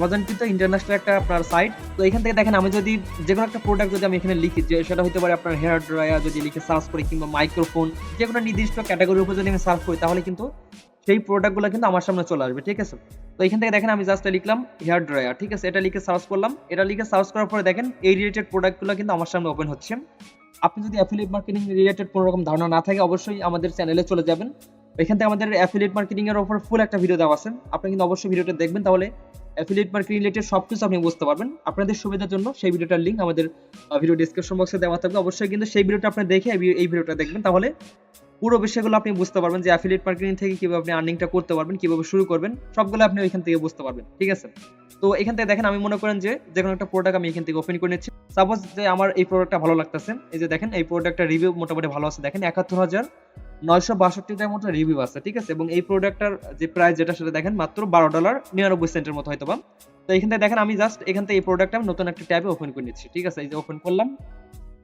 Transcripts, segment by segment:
Amazon কিন্তু international একটা আপনার সাইট তো এখান থেকে দেখেন, আমি যদি যে কোনো একটা প্রোডাক্ট যদি আমি এখানে লিখি, যে সেটা হতে পারে আপনার হেয়ার ড্রায়ার যদি লিখে সার্চ করি, কিংবা মাইক্রোফোন যে কোনো নির্দিষ্ট ক্যাটাগরির উপর যদি আমি সার্চ করি, তাহলে কিন্তু সেই প্রোডাক্টগুলো কিন্তু আমার সামনে চলে আসবে, ঠিক আছে? তো এখান থেকে দেখেন, আমি জাস্ট লিখলাম হেয়ার ড্রায়ার ঠিক আছে? এটা লিখে সার্চ করলাম। এটা লিখে সার্চ করার পরে দেখেন, এই রিলেটেড প্রোডাক্টগুলো কিন্তু আমার সামনে ওপেন হচ্ছে। আপনি যদি অ্যাফিলিয়েট মার্কেটিং রিলেটেড কোনো রকম ধারণা না থাকে, অবশ্যই আমাদের চ্যানেলে চলে যাবেন। এখান থেকে আমাদের অ্যাফিলিয়েট মার্কেটিং এর উপর ফুল একটা ভিডিও দেওয়া আছে। আপনি কিন্তু অবশ্যই ভিডিওটা দেখবেন, তাহলে অ্যাফিলিয়েট মার্কেটিং রিলেটেড সব কিছু আপনি বুঝতে পারবেন। আপনাদের সুবিধার জন্য সেই ভিডিওটার লিঙ্ক আমাদের ভিডিও ডিসক্রিপশন বক্সে দেওয়া থাকবে। অবশ্যই কিন্তু সেই ভিডিওটা আপনি দেখে এই- ভিডিওটা দেখবেন। তাহলে পুরো বিষয়গুলো আপনি বুঝতে পারবেন যে অ্যাফিলিয়েট মার্কেটিং থেকে কীভাবে আপনি আর্নিংটা করতে পারবেন, কীভাবে শুরু করবেন, সবগুলো আপনি ওইখান থেকে বুঝতে পারবেন। ঠিক আছে? তো এখান থেকে দেখেন, আমি মনে করেন যে যে কোনো একটা প্রোডাক্ট আমি এখান থেকে ওপেন করে নিচ্ছি। সাপোজ যে আমার এই প্রোডাক্টটা ভালো লাগতেছে। এই যে দেখেন, এই প্রোডাক্টটা রিভিউ মোটামুটি ভালো আছে। দেখেন, একাত্তর হাজার নয়শো বাষট্টিটার মতো রিভিউ আছে, ঠিক আছে? এবং এই প্রোডাক্টটার যে প্রাইস যেটা সেটা দেখেন, মাত্র বারো ডলার নিরানব্বই সেন্টের মতো হয়তো বা তো এখান থেকে দেখেন, আমি জাস্ট এখান থেকে এই প্রোডাক্টটা আমি নতুন একটা ট্যাবে ওপেন করে নিচ্ছি, ঠিক আছে? এই যে ওপেন করলাম।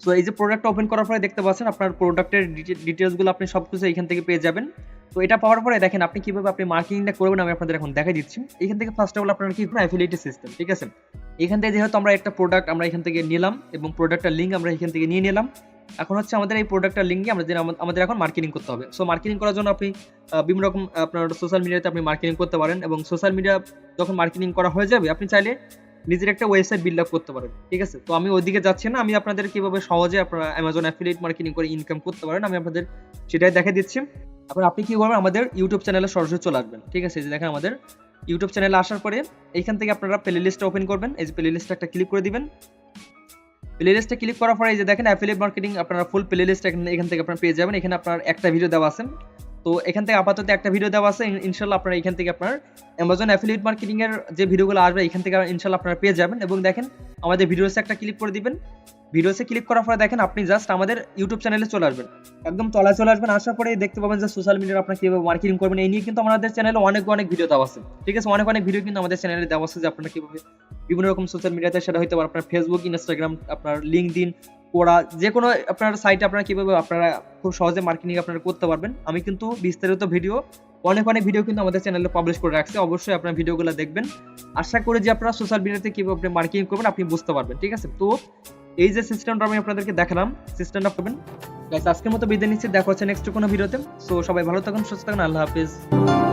সো এই যে প্রোডাক্টটা ওপেন করার পরে দেখতে পাচ্ছেন, আপনার প্রোডাক্টের ডিটেলসগুলো আপনি সবকিছু এখান থেকে পেয়ে যাবেন। তো এটা পাওয়ার পরে দেখেন, আপনি কীভাবে আপনি মার্কেটিংটা করবেন, আমি আপনাদের এখন দেখাই দিচ্ছি। এখান থেকে ফার্স্ট অফ অল আপনার কি অ্যাফিলিয়েটেড সিস্টেম ঠিক আছে? এখান থেকে যেহেতু আমরা একটা প্রোডাক্ট আমরা এখান থেকে নিলাম এবং প্রোডাক্টের লিঙ্ক আমরা এখান থেকে নিয়ে নিলাম। এখন হচ্ছে আমাদের এই প্রোডাক্টের লিঙ্কে আমরা যে- আমাদের এখন মার্কেটিং করতে হবে। সো মার্কেটিং করার জন্য আপনি বিভিন্ন রকম আপনার সোশ্যাল মিডিয়াতে আপনি মার্কেটিং করতে পারেন এবং সোশ্যাল মিডিয়া যখন মার্কেটিং করা হয়ে যাবে, আপনি চাইলে নিজের একটা ওয়েবসাইট বিল্ড আপ করতে পারেন, ঠিক আছে? তো আমি ওইদিকে যাচ্ছি না, আমি আপনাদের কীভাবে সহজে আপনারা অ্যামাজন অ্যাফিলিয়েট মার্কেটিং করে ইনকাম করতে পারেন, আমি আপনাদের সেটাই দেখা দিচ্ছি। এখন আপনি কি করবেন, আমাদের ইউটিউব চ্যানেলে সরাসরি চলে আসবেন, ঠিক আছে? যে দেখেন আমাদের ইউটিউব চ্যানেলে আসার পরে, এইখান থেকে আপনারা প্লে লিস্টটা ওপেন করবেন, এই যে প্লে লিস্টটা একটা ক্লিক করে দিবেন। প্লে লিস্টে ক্লিক করার পরে এই যে দেখেন অ্যাফিলিয়েট মার্কেটিং আপনারা ফুল প্লে লিস্ট এখান থেকে আপনারা পেয়ে যাবেন। এখানে আপনার একটা ভিডিও দেওয়া আছে। তো এখান থেকে আপাতত একটা ভিডিও দেওয়া আছে। ইনশাল্লাহ আপনারা এখান থেকে আপনার অ্যামাজন অ্যাফিলিয়েট মার্কেটিং এর যে ভিডিওগুলো আসবে, এখান থেকে ইনশাল্লাহ আপনারা পেয়ে যাবেন। এবং দেখেন, আমাদের ভিডিওসে একটা ক্লিক করে দিবেন। ভিডিওসে ক্লিক করার পরে দেখেন, আপনি জাস্ট আমাদের ইউটিউব চ্যানেলে চলে আসবেন। একদম তলায় চলে আসবেন। আসার পরে দেখতে পাবেন যে সোশ্যাল মিডিয়া আপনার কীভাবে মার্কেটিং করবেন। এই নিয়ে কিন্তু আমাদের চ্যানেলে অনেক অনেক ভিডিও দেওয়া আছে। ঠিক আছে? অনেক অনেক ভিডিও কিন্তু আমাদের চ্যানেলে দেওয়া আছে যে আপনারা কীভাবে বিভিন্ন রকম সোশ্যাল মিডিয়াতে সেটা হতে পারে আপনার ফেসবুক ইনস্টাগ্রাম আপনার লিঙ্কড ইন ওরা যে কোনো আপনার সাইটে আপনারা কীভাবে আপনারা খুব সহজে মার্কেটিং আপনারা করতে পারবেন। আমি কিন্তু বিস্তারিত ভিডিও অনেক অনেক ভিডিও কিন্তু আমাদের চ্যানেলে পাবলিশ করে রাখছি। অবশ্যই আপনার ভিডিওগুলো দেখবেন। আশা করি যে আপনারা সোশ্যাল মিডিয়াতে কীভাবে আপনি মার্কেটিং করবেন আপনি বুঝতে পারবেন, ঠিক আছে? তো এই যে সিস্টেমটা আমি আপনাদেরকে দেখালাম সিস্টেমটা পাবেন। আজকের মতো বিদায় নিচ্ছি, দেখা হচ্ছে নেক্সট কোনো ভিডিওতে সো সবাই ভালো থাকুন, সুস্থ থাকুন, আল্লাহ হাফিজ।